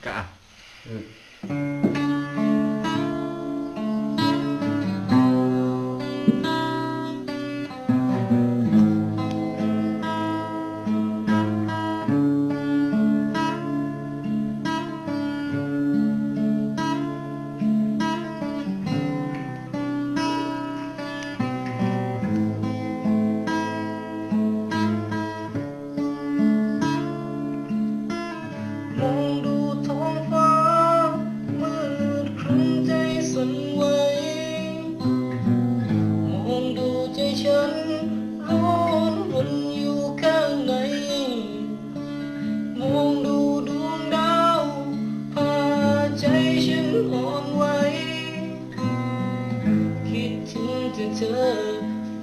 干。嗯。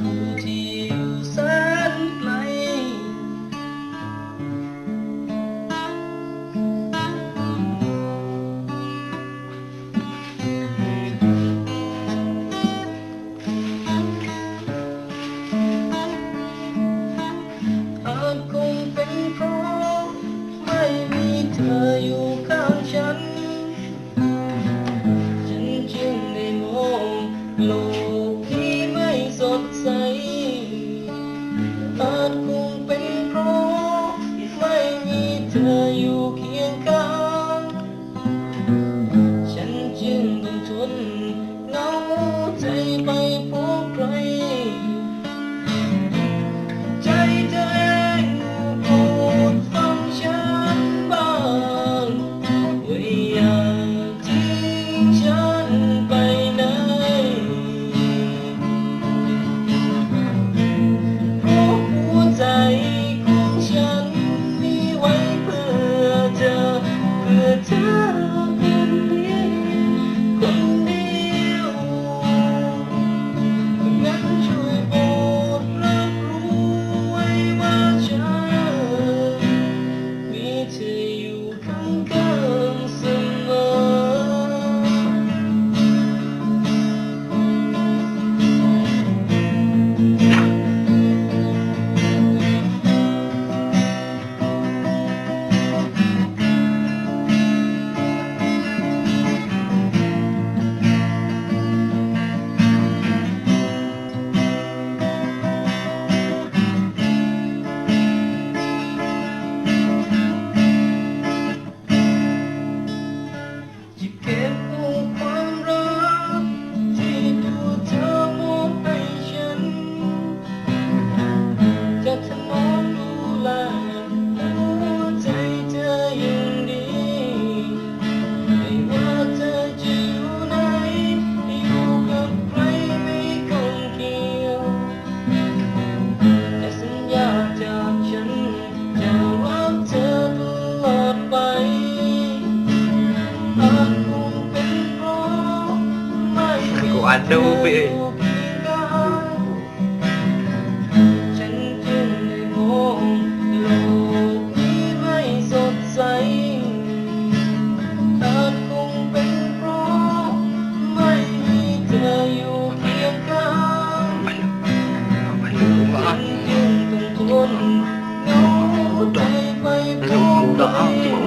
ผู้ที่อยู่แสนไกล อาจคงเป็นเพาไม่มีเธออยู่ข้างฉัน ฉันจึงได้มอง ธออยู่เคียงข้าง Adobe ต้องทนเหงาใจไปทุกัน